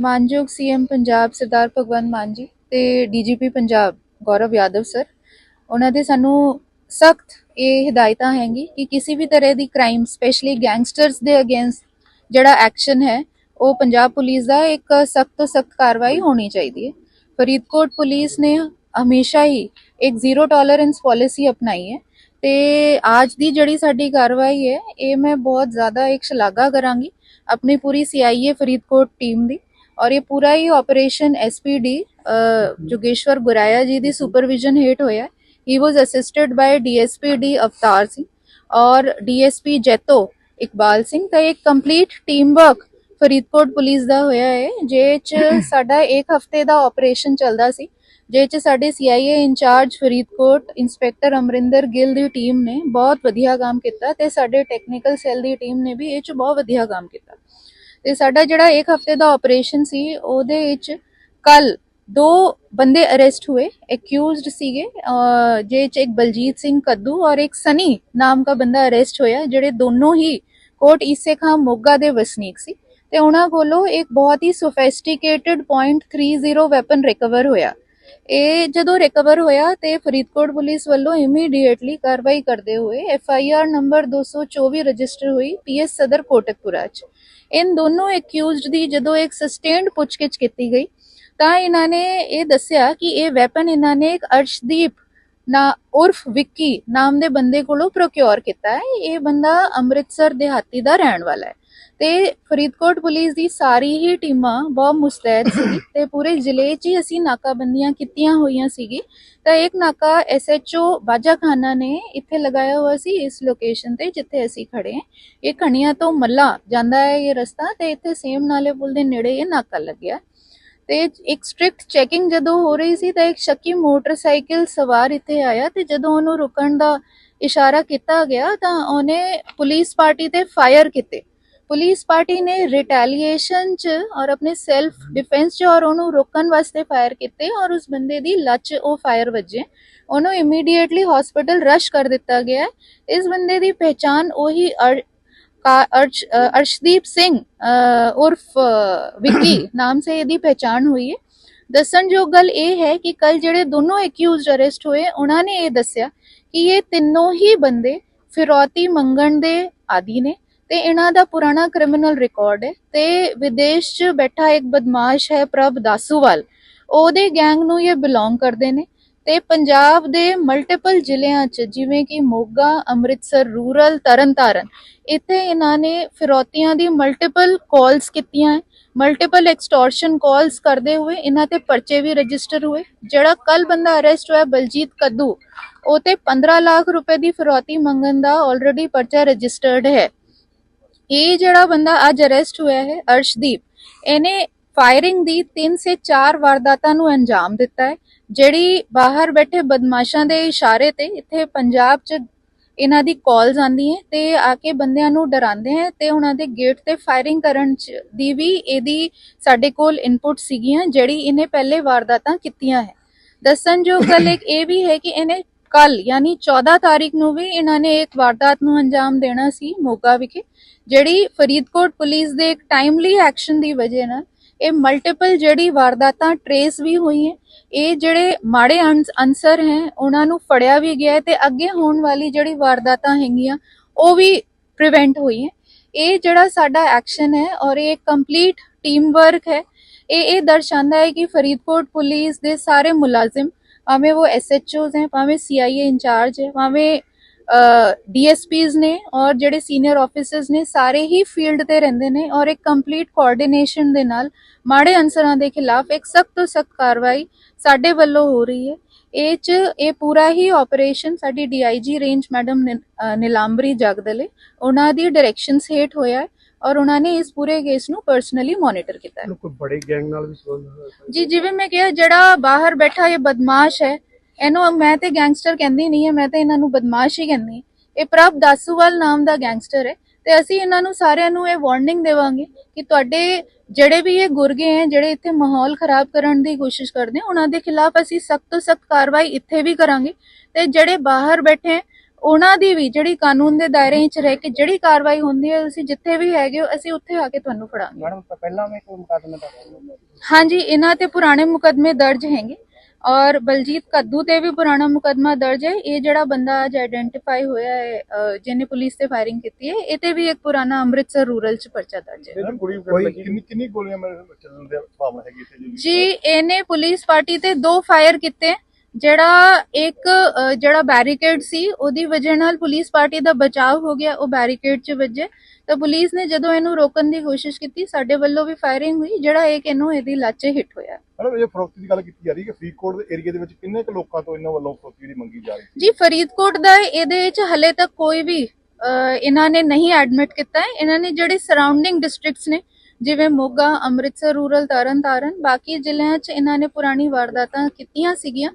ਮਾਨਯੋਗ ਸੀਐਮ ਪੰਜਾਬ ਸਰਦਾਰ ਭਗਵੰਤ ਮਾਨ ਜੀ ਤੇ DGP Punjab Gaurav Yadav sir, ਉਹਨਾਂ ਦੇ ਸਾਨੂੰ ਸਖਤ ਇਹ ਹਦਾਇਤਾਂ ਹੈਗੀ ਕਿ ਕਿਸੇ ਵੀ ਤਰ੍ਹਾਂ ਦੀ ਕ੍ਰਾਈਮ ਸਪੈਸ਼ਲੀ ਗੈਂਗਸਟਰਸ ਦੇ ਅਗੇਂਸਟ ਜਿਹੜਾ ਐਕਸ਼ਨ ਹੈ, ਉਹ ਪੰਜਾਬ ਪੁਲਿਸ ਦਾ ਇੱਕ ਸਖਤ ਤੋਂ ਸਖਤ ਕਾਰਵਾਈ ਹੋਣੀ ਚਾਹੀਦੀ ਹੈ। ਫਰੀਦਕੋਟ ਪੁਲਿਸ ਨੇ ਹਮੇਸ਼ਾ ਹੀ ਇੱਕ ਜ਼ੀਰੋ ਟੋਲਰੈਂਸ ਪਾਲਿਸੀ ਅਪਣਾਈ ਹੈ ਤੇ ਅੱਜ ਦੀ ਜਿਹੜੀ ਸਾਡੀ ਕਾਰਵਾਈ ਹੈ, ਇਹ ਮੈਂ ਬਹੁਤ ਜ਼ਿਆਦਾ ਇੱਕ ਸ਼ਲਾਘਾ ਕਰਾਂਗੀ ਆਪਣੀ ਪੂਰੀ ਸੀਆਈਏ ਫਰੀਦਕੋਟ ਟੀਮ ਦੀ। ਔਰ ਇਹ ਪੂਰਾ ਹੀ ਆਪਰੇਸ਼ਨ ਐਸਪੀਡੀ ਜੋਗੇਸ਼ਵਰ ਗੁਰਾਇਆ ਜੀ ਦੀ ਸੁਪਰਵਿਜ਼ਨ ਹੇਠ ਹੋਇਆ ਹੀ। ਵਾਸ ਅਸਿਸਟਡ ਬਾਈ ਡੀਐਸਪੀਡੀ ਅਵਤਾਰ ਸਿੰਘ ਔਰ ਡੀਐਸਪੀ ਜੈਤੋ ਇਕਬਾਲ ਸਿੰਘ ਤਾਂ ਇੱਕ complete team work Faridkot police ਦਾ ਹੋਇਆ ਹੈ। ਜੇ ਚ ਸਾਡਾ ਇੱਕ ਹਫ਼ਤੇ ਦਾ ਆਪਰੇਸ਼ਨ ਚੱਲਦਾ ਸੀ ਜੇ ਚ ਸਾਡੇ CIA in-charge Faridkot inspector Amrinder Gill ਦੀ ਟੀਮ ਨੇ ਬਹੁਤ ਵਧੀਆ ਕੰਮ ਕੀਤਾ ਤੇ ਸਾਡੇ ਟੈਕਨੀਕਲ ਸੈੱਲ ਦੀ ਟੀਮ ਨੇ ਵੀ ਇਹ ਚ ਬਹੁਤ ਵਧੀਆ ਕੰਮ ਕੀਤਾ। ਤੇ ਸਾਡਾ ਜਿਹੜਾ ਇੱਕ ਹਫ਼ਤੇ ਦਾ ਆਪਰੇਸ਼ਨ ਸੀ, ਉਹਦੇ ਵਿੱਚ ਕੱਲ ਦੋ ਬੰਦੇ ਅਰੈਸਟ ਹੋਏ ਅਕਿਊਜ਼ਡ ਸੀਗੇ, ਅਹ ਜੇ ਚ ਇੱਕ ਬਲਜੀਤ ਸਿੰਘ ਕੱਦੂ ਔਰ ਇੱਕ ਸਨੀ ਨਾਮ ਦਾ ਬੰਦਾ ਅਰੈਸਟ ਹੋਇਆ, ਜਿਹੜੇ ਦੋਨੋਂ ਹੀ ਕੋਟ ਈਸੇ ਖਾਂ ਮੋਗਾ ਦੇ ਵਸਨੀਕ ਸੀ। ਤੇ ਉਹਨਾਂ ਕੋਲੋਂ ਇੱਕ ਬਹੁਤ ਹੀ ਸੋਫਿਸਟੀਕੇਟਿਡ .30 ਵੈਪਨ ਰਿਕਵਰ ਹੋਇਆ। ਇਹ ਜਦੋਂ ਰਿਕਵਰ ਹੋਇਆ ਤੇ ਫਰੀਦਕੋਟ ਪੁਲਿਸ ਵੱਲੋਂ ਇਮੀਡੀਏਟਲੀ ਕਾਰਵਾਈ ਕਰਦੇ ਹੋਏ F I R number 224 register ਹੋਈ ਪੀ ਐਸ ਸਦਰ ਕੋਟਕਪੁਰਾ ਚ। ਇਨ ਦੋਨੋਂ ਅਕਿਊਜ਼ਡ ਦੀ ਜਦੋਂ ਇੱਕ ਸਸਟੇਨਡ ਪੁੱਛਗਿੱਛ ਕੀਤੀ ਗਈ, ਤਾਂ ਇਹਨਾਂ ਨੇ ਇਹ ਦੱਸਿਆ ਕਿ ਇਹ ਵੈਪਨ ਇਹਨਾਂ ਨੇ ਇੱਕ ਅਰਸ਼ਦੀਪ ਨਾ ਉਰਫ ਵਿੱਕੀ ਨਾਮ ਦੇ ਬੰਦੇ ਕੋਲੋਂ ਪ੍ਰੋਕਿਉਰ ਕੀਤਾ ਹੈ। ਇਹ ਬੰਦਾ ਅੰਮ੍ਰਿਤਸਰ ਦਿਹਾਤੀ ਦਾ ਰਹਿਣ ਵਾਲਾ ਹੈ। ਤੇ ਫਰੀਦਕੋਟ ਪੁਲਿਸ ਦੀ ਸਾਰੀ ਹੀ ਟੀਮਾਂ ਬਹੁਤ ਮੁਸਤੈਦ ਸੀ ਤੇ ਪੂਰੇ ਜ਼ਿਲ੍ਹੇ 'ਚ ਹੀ ਅਸੀਂ ਨਾਕਾਬੰਦੀਆਂ ਕੀਤੀਆਂ ਹੋਈਆਂ ਸੀਗੀ ਤਾਂ ਇੱਕ ਨਾਕਾ ਐਸਐਚਓ ਬਾਜਾਖਾਨਾ ਨੇ ਇੱਥੇ ਲਗਾਇਆ ਹੋਇਆ ਸੀ ਇਸ ਲੋਕੇਸ਼ਨ ਤੇ ਜਿੱਥੇ ਅਸੀਂ ਖੜੇ ਹਾਂ। ਇਹ ਖਣੀਆਂ ਤੋਂ ਮੱਲਾ ਜਾਂਦਾ ਹੈ ਇਹ ਰਸਤਾ ਤੇ ਇੱਥੇ ਸੇਮ ਨਾਲੇ ਪੁਲ ਦੇ ਨੇੜੇ ਇਹ ਨਾਕਾ ਲੱਗਿਆ। ਤੇ ਇੱਕ ਸਟ੍ਰਿਕਟ ਚੈਕਿੰਗ ਜਦੋਂ ਹੋ ਰਹੀ ਸੀ ਤਾਂ ਇੱਕ ਸ਼ੱਕੀ ਮੋਟਰਸਾਈਕਲ ਸਵਾਰ ਇੱਥੇ ਆਇਆ ਤੇ ਜਦੋਂ ਉਹਨੂੰ ਰੁਕਣ ਦਾ ਇਸ਼ਾਰਾ ਕੀਤਾ ਗਿਆ ਤਾਂ ਉਹਨੇ ਪੁਲਿਸ ਪਾਰਟੀ ਤੇ ਫਾਇਰ ਕੀਤੇ। ਪੁਲਿਸ ਪਾਰਟੀ ਨੇ ਰਿਟੈਲੀਏਸ਼ਨ 'ਚ ਔਰ ਆਪਣੇ ਸੈਲਫ ਡਿਫੈਂਸ 'ਚ ਔਰ ਉਹਨੂੰ ਰੋਕਣ ਵਾਸਤੇ ਫਾਇਰ ਕੀਤੇ ਔਰ ਉਸ ਬੰਦੇ ਦੀ ਲੱਚ ਉਹ ਫਾਇਰ ਵੱਜੇ। ਉਹਨੂੰ ਇਮੀਡੀਏਟਲੀ ਹਸਪੀਟਲ ਰਸ਼ ਕਰ ਦਿੱਤਾ ਗਿਆ। ਇਸ ਬੰਦੇ ਦੀ ਪਛਾਣ ਉਹੀ अर्शदीप सिंह अ, उर्फ अ, ਵਿੱਕੀ ਨਾਮ ਸੇ ਇਹਦੀ ਪਹਿਚਾਨ ਹੋਈ ਹੈ ਦੱਸਣਯੋਗ ਗੱਲ ਇਹ ਹੈ ਕਿ ਕੱਲ ਜਿਹੜੇ ਦੋਨੋਂ ਐਕਿਊਜ਼ਡ ਅਰੈਸਟ ਹੋਏ ਉਹਨਾਂ ਨੇ ਇਹ ਦੱਸਿਆ ਕਿ ਇਹ ਤਿੰਨੋਂ ਹੀ ਬੰਦੇ ਫਿਰੌਤੀ ਮੰਗਣ ਦੇ ਆਦੀ ਨੇ ਤੇ ਇਹਨਾਂ ਦਾ ਪੁਰਾਣਾ ਕ੍ਰਿਮੀਨਲ ਰਿਕਾਰਡ ਹੈ ਤੇ ਵਿਦੇਸ਼ 'ਚ ਬੈਠਾ ਇੱਕ ਬਦਮਾਸ਼ ਹੈ ਪ੍ਰਭ ਦਾਸੂਵਾਲ ਉਹਦੇ ਗੈਂਗ ਨੂੰ ਇਹ ਬਿਲੋਂਗ ਕਰਦੇ ਨੇ ਤੇ ਪੰਜਾਬ ਦੇ ਮਲਟੀਪਲ ਜ਼ਿਲ੍ਹਿਆਂ 'ਚ, ਜਿਵੇਂ ਕਿ ਮੋਗਾ, ਅੰਮ੍ਰਿਤਸਰ ਰੂਰਲ ਤਰਨਤਾਰਨ, ਇੱਥੇ ਇਹਨਾਂ ਨੇ ਫਿਰੌਤੀਆਂ ਦੀ ਮਲਟੀਪਲ ਕਾਲਸ ਕੀਤੀਆਂ ਮਲਟੀਪਲ ਐਕਸਟੋਰਸ਼ਨ ਕਾਲਸ ਕਰਦੇ ਹੋਏ ਇਹਨਾਂ ਤੇ ਪਰਚੇ ਵੀ ਰਜਿਸਟਰ ਹੋਏ। ਜਿਹੜਾ ਕੱਲ ਬੰਦਾ ਅਰੈਸਟ ਹੋਇਆ ਬਲਜੀਤ ਕੱਦੂ, ਉਹ ਤੇ 15 ਲੱਖ ਰੁਪਏ ਦੀ ਫਿਰੌਤੀ ਮੰਗਣ ਦਾ ਆਲਰੇਡੀ ਪਰਚਾ ਰਜਿਸਟਰਡ ਹੈ। ਇਹ ਜਿਹੜਾ ਬੰਦਾ ਅੱਜ ਅਰੈਸਟ ਹੋਇਆ ਹੈ, ਅਰਸ਼ਦੀਪ, ਇਹਨੇ ਫਾਇਰਿੰਗ ਦੀ 3 ਸੇ 4 ਵਾਰਦਾਤਾਂ ਨੂੰ ਅੰਜਾਮ ਦਿੱਤਾ ਹੈ। ਜਿਹੜੀ ਬਾਹਰ ਬੈਠੇ ਬਦਮਾਸ਼ਾਂ ਦੇ ਇਸ਼ਾਰੇ ਤੇ ਇੱਥੇ ਪੰਜਾਬ 'ਚ ਇਹਨਾਂ ਦੀ ਕਾਲਸ ਆਂਦੀ ਹੈ ਤੇ ਆ ਕੇ ਬੰਦਿਆਂ ਨੂੰ ਡਰਾਉਂਦੇ ਹੈ ਤੇ ਉਹਨਾਂ ਦੇ ਗੇਟ ਤੇ ਫਾਇਰਿੰਗ ਕਰਨ 'ਚ ਦੀ ਵੀ ਇਹਦੀ ਸਾਡੇ ਕੋਲ ਇਨਪੁਟ ਸੀਗੀਆਂ ਜਿਹੜੀ ਇਹਨੇ ਪਹਿਲੇ ਵਾਰਦਾਤਾਂ ਕੀਤੀਆਂ ਹੈ। ਦੱਸਣਯੋਗ ਗੱਲ ਇੱਕ ਇਹ ਵੀ ਹੈ ਕਿ ਇਹਨੇ ਕੱਲ ਯਾਨੀ 14 ਤਾਰੀਖ ਨੂੰ ਵੀ ਇਹਨਾਂ ਨੇ ਇੱਕ ਵਾਰਦਾਤ ਨੂੰ ਅੰਜਾਮ ਦੇਣਾ ਸੀ ਮੋਗਾ ਵਿਖੇ, ਜਿਹੜੀ ਫਰੀਦਕੋਟ ਪੁਲਿਸ ਦੇ ਇੱਕ ਟਾਈਮਲੀ ਐਕਸ਼ਨ ਦੀ ਵਜ੍ਹਾ ਨਾਲ ਇਹ ਮਲਟੀਪਲ ਜਿਹੜੀ ਵਾਰਦਾਤਾਂ ਟਰੇਸ ਵੀ ਹੋਈਆਂ ਇਹ ਜਿਹੜੇ ਮਾੜੇ ਅੰਸ- ਅਨਸਰ ਹੈ, ਉਹਨਾਂ ਨੂੰ ਫੜਿਆ ਵੀ ਗਿਆ ਹੈ ਤੇ ਅੱਗੇ ਹੋਣ ਵਾਲੀ ਜਿਹੜੀ ਵਾਰਦਾਤਾਂ ਹੈਗੀਆਂ, ਉਹ ਵੀ ਪ੍ਰੀਵੈਂਟ ਹੋਈ ਹੈ। ਇਹ ਜਿਹੜਾ ਸਾਡਾ ਐਕਸ਼ਨ ਹੈ ਔਰ ਇਹ ਕੰਪਲੀਟ ਟੀਮ ਵਰਕ ਹੈ, ਇਹ ਇਹ ਦਰਸਾਉਂਦਾ ਹੈ ਕਿ ਫਰੀਦਕੋਟ ਪੁਲਿਸ ਦੇ ਸਾਰੇ ਮੁਲਾਜ਼ਮ, ਭਾਵੇਂ ਉਹ ਐਸਐਚਓਜ਼ ਹੈ, ਭਾਵੇਂ ਸੀਆਈਏ ਇੰਚਾਰਜ ਹੈ, ਭਾਵੇਂ ਡੀਐਸਪੀਜ਼ ਨੇ ਔਰ ਜਿਹੜੇ ਸੀਨੀਅਰ ਆਫੀਸਰਸ ਨੇ ਸਾਰੇ ਹੀ ਫੀਲਡ ਤੇ ਰਹਿੰਦੇ ਨੇ ਔਰ ਇੱਕ ਕੰਪਲੀਟ ਕੋਆਰਡੀਨੇਸ਼ਨ ਦੇ ਨਾਲ ਮਾੜੇ ਅਨਸਰਾਂ ਦੇ ਖਿਲਾਫ ਇੱਕ ਸਖਤ ਤੋਂ ਸਖਤ ਕਾਰਵਾਈ ਸਾਡੇ ਵੱਲੋਂ ਹੋ ਰਹੀ ਹੈ। ਇਹ ਚ ਇਹ ਪੂਰਾ ਹੀ ਆਪਰੇਸ਼ਨ ਸਾਡੀ DIG range madam Nilambari Jagdale ਉਹਨਾਂ ਦੀ ਡਾਇਰੈਕਸ਼ਨਸ ਹੇਠ ਹੋਇਆ ਹੈ ਔਰ ਉਹਨਾਂ ਨੇ ਇਸ ਪੂਰੇ ਕੇਸ ਨੂੰ ਪਰਸਨਲੀ ਮੋਨੀਟਰ ਕੀਤਾ ਹੈ। ਇਹਨੂੰ ਕੋਈ ਬੜੇ ਗੈਂਗ ਨਾਲ ਵੀ ਸੰਬੰਧ ਹੈ ਜੀ ਜਿਵੇਂ ਮੈਂ ਕਿਹਾ ਜਿਹੜਾ ਬਾਹਰ ਬੈਠਾ ਇਹ ਬਦਮਾਸ਼ ਹੈ ਇਹਨੂੰ ਮੈਂ ਤੇ ਗੈਂਗਸਟਰ ਕਹਿੰਦੀ ਨਹੀਂ ਹੈ ਮੈਂ ਤੇ ਇਹਨਾਂ ਨੂੰ ਬਦਮਾਸ਼ ਹੀ ਕਹਿੰਦੀ। ਇਹ ਪ੍ਰਭ ਦਾਸੂਵਾਲ ਨਾਮ ਦਾ ਗੈਂਗਸਟਰ ਹੈ ਤੇ ਅਸੀਂ ਇਹਨਾਂ ਨੂੰ ਸਾਰਿਆਂ ਨੂੰ ਇਹ ਵਾਰਨਿੰਗ ਦੇਵਾਂਗੇ ਕਿ ਤੁਹਾਡੇ ਜਿਹੜੇ ਵੀ ਇਹ ਗੁਰਗੇ ਹੈ ਜਿਹੜੇ ਇੱਥੇ ਮਾਹੌਲ ਖਰਾਬ ਕਰਨ ਦੀ ਕੋਸ਼ਿਸ਼ ਕਰਦੇ ਉਹਨਾਂ ਦੇ ਖਿਲਾਫ ਅਸੀਂ ਸਖਤ ਤੋਂ ਸਖਤ ਕਾਰਵਾਈ ਇੱਥੇ ਵੀ ਕਰਾਂਗੇ ਤੇ ਜਿਹੜੇ ਬਾਹਰ ਬੈਠੇ ਉਹਨਾਂ ਦੀ ਵੀ ਜਿਹੜੀ ਕਾਨੂੰਨ ਦੇ ਦਾਇਰੇ ਵਿੱਚ ਰਹਿ ਕੇ ਜਿਹੜੀ ਕਾਰਵਾਈ ਹੁੰਦੀ ਹੈ ਅਸੀਂ ਜਿੱਥੇ ਵੀ ਹੈਗੇ ਹੋ ਅਸੀਂ ਉੱਥੇ ਆ ਕੇ ਤੁਹਾਨੂੰ ਫੜਾਂਗੇ। ਮੈਡਮ ਪਹਿਲਾਂ ਵੀ ਕੋਈ ਮੁਕੱਦਮੇ ਦਾ ਹਾਂਜੀ ਇਹਨਾਂ ਤੇ ਪੁਰਾਣੇ ਮੁਕਦਮੇ ਦਰਜ ਹੈਗੇ। ਔਰ ਬਲਜੀਤ ਕੱਦੂ ਤੇ ਵੀ ਪੁਰਾਣਾ ਮੁਕਦਮਾ ਦਰਜ ਹੈ। ਇਹ ਜਿਹੜਾ ਬੰਦਾ ਅੱਜ ਆਇਡੈਂਟੀਫਾਈ ਹੋਇਆ ਹੈ ਜਿਹਨੇ ਪੁਲਿਸ ਤੇ ਫਾਇਰਿੰਗ ਕੀਤੀ ਹੈ ਇਹ ਤੇ ਵੀ ਇੱਕ ਪੁਰਾਣਾ ਅੰਮ੍ਰਿਤਸਰ ਰੂਰਲ ਚ ਪਰਚਾ ਦਰਜ ਹੈ। ਕੁੜੀ ਕੋਈ ਕਿੰਨੀ ਕਿੰਨੀ ਗੋਲੀਆਂ ਮੇਰੇ ਚੱਲਣ ਦੇ ਭਾਵਨਾ ਹੈਗੀ ਇੱਥੇ ਜੀ ਜੀ ਇਹਨੇ ਪੁਲਿਸ ਪਾਰਟੀ ਤੇ ਦੋ ਫਾਇਰ ਕੀਤੇ। ਜਿਹੜਾ ਇੱਕ ਜਿਹੜਾ ਬੈਰੀਕੇਡ ਸੀ ਉਹਦੀ ਵਜ੍ਹਾ ਨਾਲ ਪੁਲਿਸ ਪਾਰਟੀ ਦਾ ਬਚਾਅ ਹੋ ਗਿਆ ਉਹ ਬੈਰੀਕੇਡ 'ਚ ਵੱਜੇ। ਤਾਂ ਪੁਲਿਸ ਨੇ ਜਦੋਂ ਇਹਨੂੰ ਰੋਕਣ ਦੀ ਕੋਸ਼ਿਸ਼ ਕੀਤੀ ਸਾਡੇ ਵੱਲੋਂ ਵੀ ਫਾਇਰਿੰਗ ਹੋਈ ਜਿਹੜਾ ਇੱਕ ਇਹਨੂੰ ਇਹਦੀ ਲੱਚੇ ਹਿੱਟ ਹੋਇਆ। ਮੈਡਮ ਇਹ ਫਰੋਖਤੀ ਦੀ ਗੱਲ ਕੀਤੀ ਜਾ ਰਹੀ ਹੈ ਕਿ ਫਰੀਦਕੋਟ ਦੇ ਏਰੀਆ ਦੇ ਵਿੱਚ ਕਿੰਨੇ ਕੁ ਲੋਕਾਂ ਤੋਂ ਇਹਨਾਂ ਵੱਲੋਂ ਫਰੋਖਤੀ ਜਿਹੜੀ ਮੰਗੀ ਜਾ ਰਹੀ ਹੈ ਜੀ ਫਰੀਦਕੋਟ ਦਾ ਇਹਦੇ ਵਿੱਚ ਹਲੇ ਤੱਕ ਕੋਈ ਵੀ ਇਹਨਾਂ ਨੇ ਨਹੀਂ ਐਡਮਿਟ ਕੀਤਾ ਹੈ। ਇਹਨਾਂ ਨੇ ਜਿਹੜੇ ਸਰਾਊਂਡਿੰਗ ਡਿਸਟ੍ਰਿਕਟਸ ਨੇ ਜਿਵੇਂ ਮੋਗਾ ਅੰਮ੍ਰਿਤਸਰ ਰੂਰਲ ਤਰਨਤਾਰਨ ਬਾਕੀ ਜ਼ਿਲ੍ਹਿਆਂ 'ਚ ਇਹਨਾਂ ਨੇ ਪੁਰਾਣੀ ਵਾਰਦਾਤਾਂ ਕੀਤੀਆਂ ਸੀਗੀਆਂ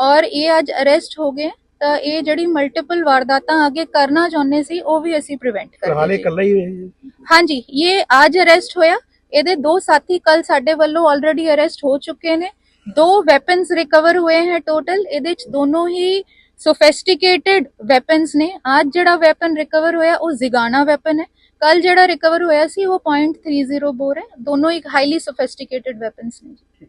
ਔਰ ਇਹ ਅੱਜ ਅਰੈਸਟ ਹੋ ਗਏ। ਤਾਂ ਇਹ ਜਿਹੜੀ ਮਲਟੀਪਲ ਵਾਰਦਾਤਾਂ ਅੱਗੇ ਕਰਨਾ ਚਾਹੁੰਦੇ ਸੀ ਉਹ ਵੀ ਅਸੀਂ ਪ੍ਰੀਵੈਂਟ ਕਰ ਹਾਲੇ ਦਿੱਤੀ ਇਕੱਲਾ ਹੀ ਹੈ ਹਾਂਜੀ ਇਹ ਅੱਜ ਅਰੈਸਟ ਹੋਇਆ। ਇਹਦੇ ਦੋ ਸਾਥੀ ਕੱਲ ਸਾਡੇ ਵੱਲੋਂ ਆਲਰੇਡੀ ਅਰੈਸਟ ਹੋ ਚੁੱਕੇ ਨੇ। ਦੋ ਵੈਪਨਸ ਰਿਕਵਰ ਹੋਏ ਹਨ ਟੋਟਲ ਇਹਦੇ ਚ ਦੋਨੋਂ ਹੀ ਸੋਫਿਸਟੀਕੇਟਿਡ ਵੈਪਨਸ ਨੇ। ਅੱਜ ਜਿਹੜਾ ਵੈਪਨ ਰਿਕਵਰ ਹੋਇਆ, ਉਹ ਜ਼ਿਗਾਨਾ ਵੈਪਨ ਹੈ। ਕੱਲ ਜਿਹੜਾ ਰਿਕਵਰ ਹੋਇਆ ਸੀ, ਉਹ .30 ਬੋਰ ਹੈ। ਦੋਨੋਂ ਇੱਕ ਹਾਈਲੀ ਸੋਫਿਸਟੀਕੇਟਿਡ ਵੈਪਨਸ ਨੇ ਜੀ।